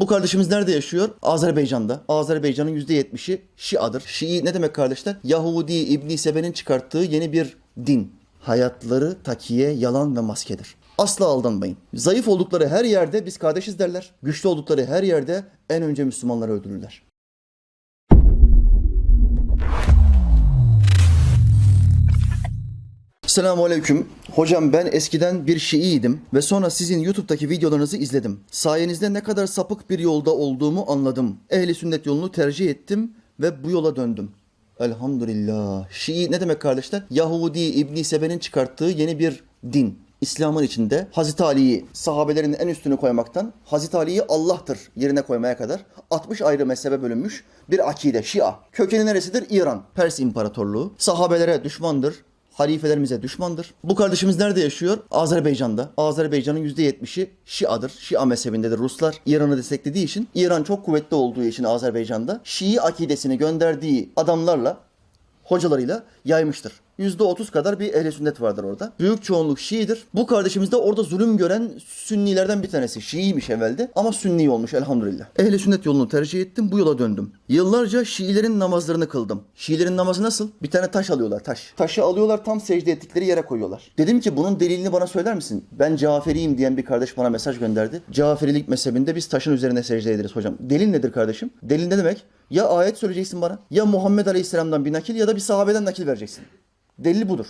Bu kardeşimiz nerede yaşıyor? Azerbaycan'da. Azerbaycan'ın %70'i Şia'dır. Şii ne demek kardeşler? Yahudi İbn Sebe'nin çıkarttığı yeni bir din. Hayatları takiye, yalan ve maskedir. Asla aldanmayın. Zayıf oldukları her yerde biz kardeşiz derler. Güçlü oldukları her yerde en önce Müslümanları öldürürler. Selamun Aleyküm. Hocam ben eskiden bir Şiiydim ve sonra sizin YouTube'daki videolarınızı izledim. Sayenizde ne kadar sapık bir yolda olduğumu anladım. Ehli sünnet yolunu tercih ettim ve bu yola döndüm. Elhamdülillah. Şii ne demek kardeşler? Yahudi İbn Sebe'nin çıkarttığı yeni bir din. İslam'ın içinde Hazreti Ali'yi sahabelerin en üstüne koymaktan Hazreti Ali'yi Allah'tır yerine koymaya kadar 60 ayrı mezhebe bölünmüş bir akide, Şia. Kökeni neresidir? İran, Pers İmparatorluğu. Sahabelere düşmandır, halifelerimize düşmandır. Bu kardeşimiz nerede yaşıyor? Azerbaycan'da. Azerbaycan'ın %70'i Şia'dır. Şia mezhebindedir Ruslar. İran'ı desteklediği için, İran çok kuvvetli olduğu için Azerbaycan'da Şii akidesini gönderdiği adamlarla hocalarıyla yaymıştır. %30 kadar bir ehli sünnet vardır orada. Büyük çoğunluk Şii'dir. Bu kardeşimiz de orada zulüm gören Sünnilerden bir tanesi. Şiiymiş evvelde ama Sünni olmuş elhamdülillah. Ehli sünnet yolunu tercih ettim. Bu yola döndüm. Yıllarca Şiilerin namazlarını kıldım. Şiilerin namazı nasıl? Bir tane taş alıyorlar taş. Taşı alıyorlar tam secde ettikleri yere koyuyorlar. Dedim ki bunun delilini bana söyler misin? Ben Caferiyim diyen bir kardeş bana mesaj gönderdi. Caferilik mezhebinde biz taşın üzerine secde ederiz hocam. Delil nedir kardeşim? Delil ne demek? Ya ayet söyleyeceksin bana, ya Muhammed Aleyhisselam'dan bir nakil ya da bir sahabeden nakil vereceksin. Delil budur.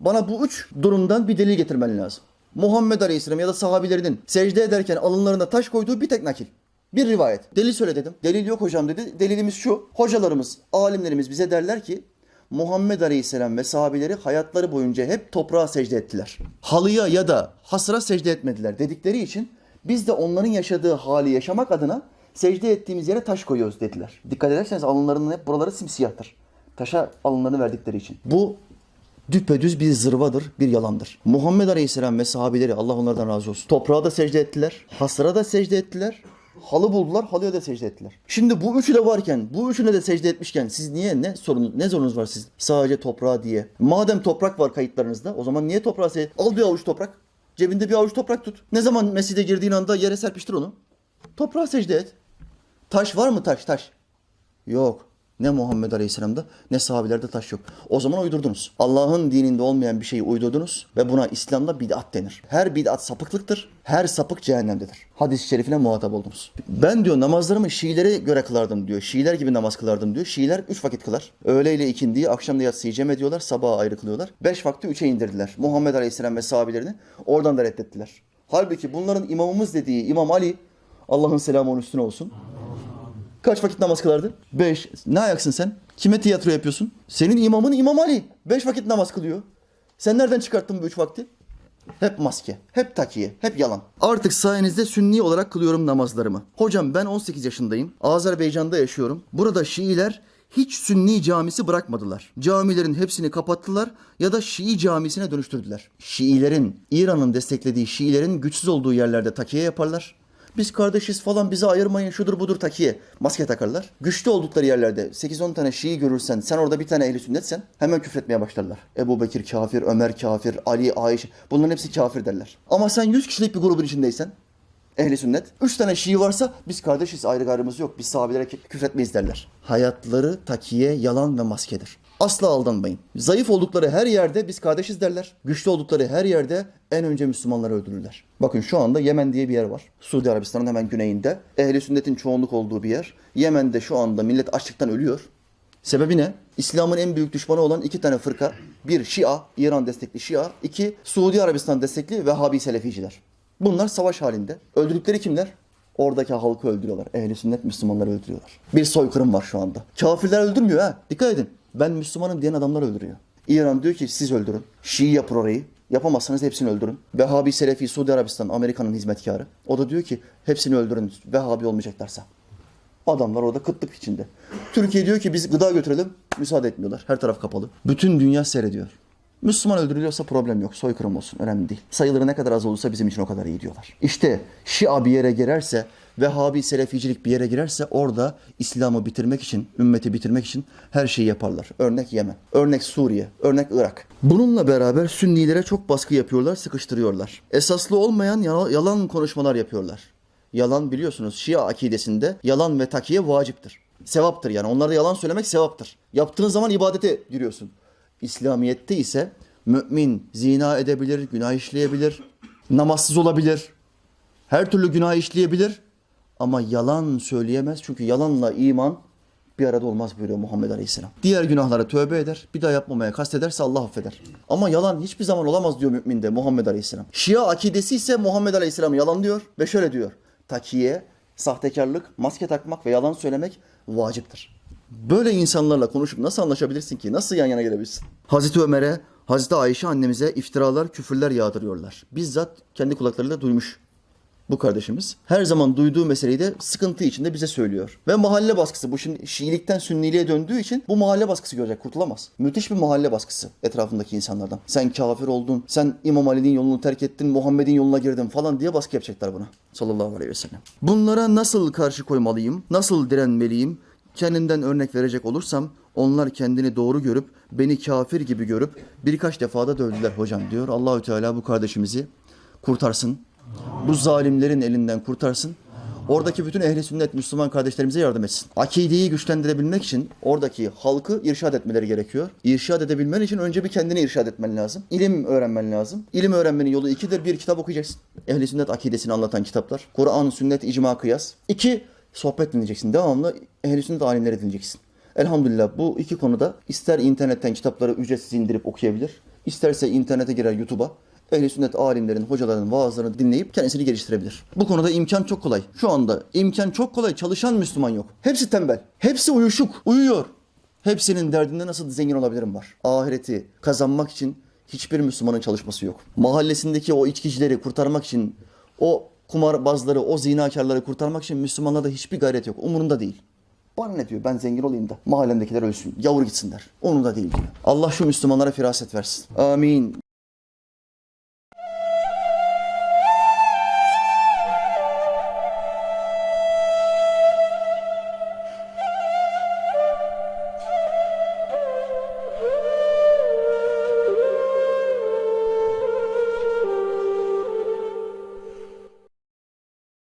Bana bu üç durumdan bir delil getirmen lazım. Muhammed Aleyhisselam ya da sahabilerinin secde ederken alınlarına taş koyduğu bir tek nakil. Bir rivayet. Delil söyle dedim. Delil yok hocam dedi. Delilimiz şu. Hocalarımız, alimlerimiz bize derler ki Muhammed Aleyhisselam ve sahabileri hayatları boyunca hep toprağa secde ettiler. Halıya ya da hasıra secde etmediler dedikleri için biz de onların yaşadığı hali yaşamak adına secde ettiğimiz yere taş koyuyoruz dediler. Dikkat ederseniz alınlarının hep buraları simsiyahtır. Taşa alınlarını verdikleri için. Bu düpedüz bir zırvadır, bir yalandır. Muhammed Aleyhisselam ve sahabeleri Allah onlardan razı olsun. Toprağa da secde ettiler, hasıra da secde ettiler, halı buldular, halıya da secde ettiler. Şimdi bu üçü de varken, bu üçüne de secde etmişken siz niye ne sorunuz, ne zorunuz var siz sadece toprağa diye? Madem toprak var kayıtlarınızda, o zaman niye toprağa secde? Al bir avuç toprak, cebinde bir avuç toprak tut. Ne zaman mescide girdiğin anda yere serpiştir onu. Toprağa secde et. Taş var mı taş taş? Yok. Ne Muhammed Aleyhisselam'da ne sahabilerde taş yok. O zaman uydurdunuz. Allah'ın dininde olmayan bir şeyi uydurdunuz ve buna İslam'da bid'at denir. Her bid'at sapıklıktır. Her sapık cehennemdedir. Hadis-i şerifine muhatap oldunuz. Ben diyor namazlarımı Şiilere göre kılardım diyor. Şiiler gibi namaz kılardım diyor. Şiiler üç vakit kılar. Öğle ile ikindiyi, akşam da yatsıyı cem ediyorlar. Sabaha ayrı kılıyorlar. Beş vakti üçe indirdiler. Muhammed Aleyhisselam ve sahabilerini oradan da reddettiler. Halbuki bunların imamımız dediği İmam Ali, Allah'ın selamı onun üstüne olsun. Kaç vakit namaz kılardın? Beş. Ne ayaksın sen? Kime tiyatro yapıyorsun? Senin imamın İmam Ali. Beş vakit namaz kılıyor. Sen nereden çıkarttın bu üç vakti? Hep maske, hep takiye, hep yalan. Artık sayenizde sünni olarak kılıyorum namazlarımı. Hocam ben 18 yaşındayım. Azerbaycan'da yaşıyorum. Burada Şiiler hiç sünni camisi bırakmadılar. Camilerin hepsini kapattılar ya da Şii camisine dönüştürdüler. Şiilerin, İran'ın desteklediği Şiilerin güçsüz olduğu yerlerde takiye yaparlar. Biz kardeşiz falan bizi ayırmayın şudur budur takiye. Maske takarlar. Güçlü oldukları yerlerde 8-10 tane Şii görürsen sen orada bir tane ehli sünnetsen hemen küfretmeye başlarlar. Ebu Bekir kafir, Ömer kafir, Ali, Ayşe bunların hepsi kafir derler. Ama sen 100 kişilik bir grubun içindeysen ehli sünnet. 3 tane Şii varsa biz kardeşiz ayrı gayrımız yok. Biz sahabelere kü- küfretmeyiz derler. Hayatları takiye, yalan ve maskedir. Asla aldanmayın. Zayıf oldukları her yerde biz kardeşiz derler. Güçlü oldukları her yerde en önce Müslümanları öldürürler. Bakın şu anda Yemen diye bir yer var. Suudi Arabistan'ın hemen güneyinde. Ehli sünnetin çoğunluk olduğu bir yer. Yemen'de şu anda millet açlıktan ölüyor. Sebebi ne? İslam'ın en büyük düşmanı olan iki tane fırka. Bir Şia, İran destekli Şia. iki Suudi Arabistan destekli Vehhabi Seleficiler. Bunlar savaş halinde. Öldürdükleri kimler? Oradaki halkı öldürüyorlar. Ehli sünnet Müslümanları öldürüyorlar. Bir soykırım var şu anda. Kafirler öldürmüyor ha. Dikkat edin. Ben Müslümanım diyen adamlar öldürüyor. İran diyor ki siz öldürün. Şii yapın orayı. Yapamazsanız hepsini öldürün. Vehhabi Selefi Suudi Arabistan Amerika'nın hizmetkarı. O da diyor ki hepsini öldürün Vehhabi olmayacaklarsa. Adamlar orada kıtlık içinde. Türkiye diyor ki biz gıda götürelim. Müsaade etmiyorlar. Her taraf kapalı. Bütün dünya seyrediyor. Müslüman öldürülüyorsa problem yok. Soykırım olsun. Önemli değil. Sayıları ne kadar az olursa bizim için o kadar iyi diyorlar. İşte Şia bir yere girerse Vehhabi Seleficilik bir yere girerse orada İslam'ı bitirmek için, ümmeti bitirmek için her şeyi yaparlar. Örnek Yemen, örnek Suriye, örnek Irak. Bununla beraber Sünnilere çok baskı yapıyorlar, sıkıştırıyorlar. Esaslı olmayan yala- yalan konuşmalar yapıyorlar. Yalan biliyorsunuz Şia akidesinde yalan ve takiye vaciptir. Sevaptır yani. Onlarda yalan söylemek sevaptır. Yaptığın zaman ibadete giriyorsun. İslamiyet'te ise mümin zina edebilir, günah işleyebilir, namazsız olabilir, her türlü günah işleyebilir ama yalan söyleyemez. Çünkü yalanla iman bir arada olmaz buyuruyor Muhammed Aleyhisselam. Diğer günahlara tövbe eder, bir daha yapmamaya kastederse Allah affeder. Ama yalan hiçbir zaman olamaz diyor müminde Muhammed Aleyhisselam. Şia akidesi ise Muhammed Aleyhisselam yalan diyor ve şöyle diyor. Takiye, sahtekarlık, maske takmak ve yalan söylemek vaciptir. Böyle insanlarla konuşup nasıl anlaşabilirsin ki? Nasıl yan yana gelebilirsin? Hazreti Ömer'e, Hazreti Ayşe annemize iftiralar, küfürler yağdırıyorlar. Bizzat kendi kulaklarıyla duymuş bu kardeşimiz. Her zaman duyduğu meseleyi de sıkıntı içinde bize söylüyor. Ve mahalle baskısı bu şimdi Şiilikten Sünniliğe döndüğü için bu mahalle baskısı görecek kurtulamaz. Müthiş bir mahalle baskısı etrafındaki insanlardan. Sen kafir oldun, sen İmam Ali'nin yolunu terk ettin, Muhammed'in yoluna girdin falan diye baskı yapacaklar buna. Sallallahu aleyhi ve sellem. Bunlara nasıl karşı koymalıyım? Nasıl direnmeliyim? Kendimden örnek verecek olursam onlar kendini doğru görüp beni kafir gibi görüp birkaç defada dövdüler hocam diyor. Allahü Teala bu kardeşimizi kurtarsın bu zalimlerin elinden kurtarsın. Oradaki bütün ehli sünnet Müslüman kardeşlerimize yardım etsin. Akideyi güçlendirebilmek için oradaki halkı irşad etmeleri gerekiyor. İrşad edebilmen için önce bir kendini irşad etmen lazım. İlim öğrenmen lazım. İlim öğrenmenin yolu ikidir. Bir kitap okuyacaksın. Ehli sünnet akidesini anlatan kitaplar. Kur'an, sünnet, icma, kıyas. İki, sohbet dinleyeceksin. Devamlı ehli sünnet alimleri dinleyeceksin. Elhamdülillah bu iki konuda ister internetten kitapları ücretsiz indirip okuyabilir, isterse internete girer YouTube'a, ehli sünnet alimlerin, hocaların vaazlarını dinleyip kendisini geliştirebilir. Bu konuda imkan çok kolay. Şu anda imkan çok kolay, çalışan Müslüman yok. Hepsi tembel, hepsi uyuşuk, uyuyor. Hepsinin derdinde nasıl zengin olabilirim var. Ahireti kazanmak için hiçbir Müslümanın çalışması yok. Mahallesindeki o içkicileri kurtarmak için, o kumarbazları, o zinakarları kurtarmak için Müslümanlarda hiçbir gayret yok. Umurunda değil. Bana ne diyor? Ben zengin olayım da mahallemdekiler ölsün. Yavru gitsinler. Onun da değil diyor. Allah şu Müslümanlara firaset versin. Amin.